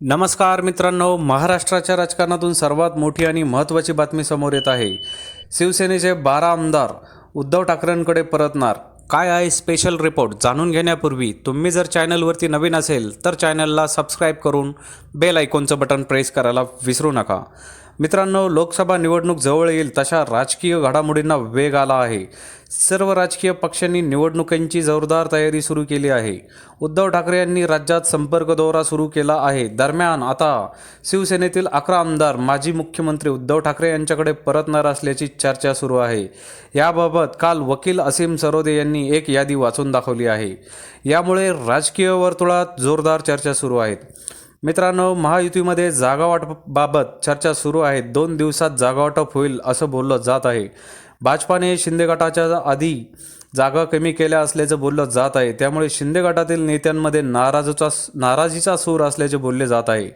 नमस्कार मित्रांनो महाराष्ट्राच्या राजकारणातून सर्वात मोठी आणि महत्त्वाची बातमी समोर येत आहे. शिवसेनेचे बारा आमदार उद्धव ठाकरेंकडे परतणार. काय आहे स्पेशल रिपोर्ट जाणून घेण्यापूर्वी तुम्ही जर चॅनलवरती नवीन असेल तर चॅनलला सबस्क्राईब करून बेल आयकॉनचं बटन प्रेस करायला विसरू नका. मित्रांनो लोकसभा निवडणूक जवळ येईल तशा राजकीय घडामोडींना वेग आला आहे. सर्व राजकीय पक्षांनी निवडणुकांची जोरदार तयारी सुरू केली आहे. उद्धव ठाकरे यांनी राज्यात संपर्क दौरा सुरू केला आहे. दरम्यान आता शिवसेनेतील अकरा आमदार माजी मुख्यमंत्री उद्धव ठाकरे यांच्याकडे परतणार असल्याची चर्चा सुरू आहे. याबाबत काल वकील असीम सरोदे यांनी एक यादी वाचून दाखवली आहे. यामुळे राजकीय वर्तुळात जोरदार चर्चा सुरू आहेत. मित्रांनो महायुतीमध्ये जागावाटपाबाबत चर्चा सुरू आहे. दोन दिवसात जागावाटप होईल असं बोललं जात आहे. भाजपाने शिंदे गटाच्या आधी जागा कमी केल्या असल्याचं बोललं जात आहे. त्यामुळे शिंदे गटातील नेत्यांमध्ये नाराजचा नाराजीचा सूर असल्याचे बोलले जात आहे.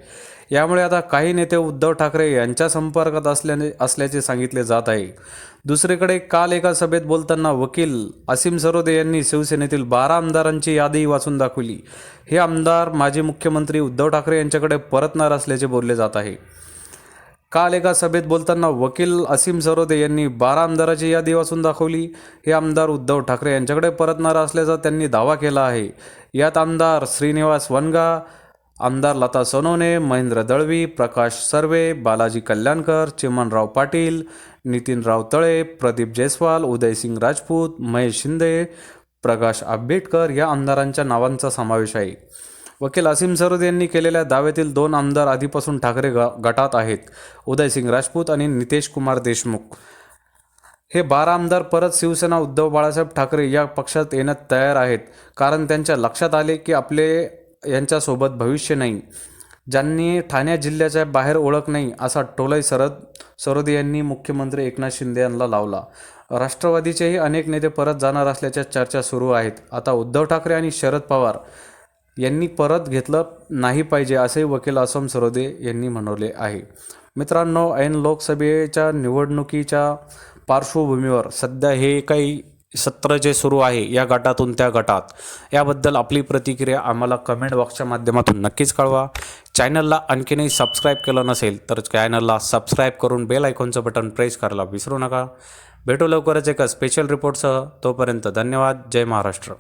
यामुळे आता काही नेते उद्धव ठाकरे यांच्या संपर्कात असल्याने असल्याचे सांगितले जात आहे. दुसरीकडे काल एका सभेत बोलताना वकील असीम सरोदे यांनी शिवसेनेतील बारा आमदारांची यादी वाचून दाखवली. हे आमदार माजी मुख्यमंत्री उद्धव ठाकरे यांच्याकडे परतणार असल्याचे बोलले जात आहे. काल एका सभेत बोलताना वकील असीम सरोदे यांनी बारा आमदाराची यादी वाचून दाखवली. हे आमदार उद्धव ठाकरे यांच्याकडे परतणार असल्याचा त्यांनी दावा केला आहे. यात आमदार श्रीनिवास वनगा आमदार लता सोनवणे महेंद्र दळवी प्रकाश सर्वे बालाजी कल्याणकर चिमनराव पाटील नितीनराव तळे प्रदीप जयस्वाल उदयसिंग राजपूत महेश शिंदे प्रकाश आंबेडकर या आमदारांच्या नावांचा समावेश आहे. वकील असीम सरोद यांनी केलेल्या दाव्यातील दोन आमदार आधीपासून ठाकरे ग गटात आहेत. उदयसिंग राजपूत आणि नितेश कुमार देशमुख. हे बारा आमदार परत शिवसेना उद्धव बाळासाहेब ठाकरे या पक्षात येण्यात तयार आहेत. कारण त्यांच्या लक्षात आले की आपले यांच्यासोबत भविष्य नाही. ज्यांनी ठाणे जिल्ह्याच्या बाहेर ओळख नाही असा टोलय सरद सरोदे यांनी मुख्यमंत्री एकनाथ शिंदे यांना लावला. राष्ट्रवादीचेही अनेक नेते परत जाणार असल्याच्या चर्चा सुरू आहेत. आता उद्धव ठाकरे आणि शरद पवार यांनी परत घेतलं नाही पाहिजे असे वकील आसम सरोदे यांनी म्हणवले आहे. मित्रांनो ऐन लोकसभेच्या निवडणुकीच्या पार्श्वभूमीवर सध्या हे काही सत्र जे सुरू आहे या गटातून त्या गटात याबद्दल आपली प्रतिक्रिया आम्हाला कमेंट बॉक्सच्या माध्यमातून नक्कीच कळवा. चॅनलला आणखीनही सबस्क्राईब केलं नसेल तर चॅनलला सबस्क्राईब करून बेल आयकॉनचं बटन प्रेस करायला विसरू नका. भेटू लवकरच एका स्पेशल रिपोर्टसह तोपर्यंत धन्यवाद. जय महाराष्ट्र.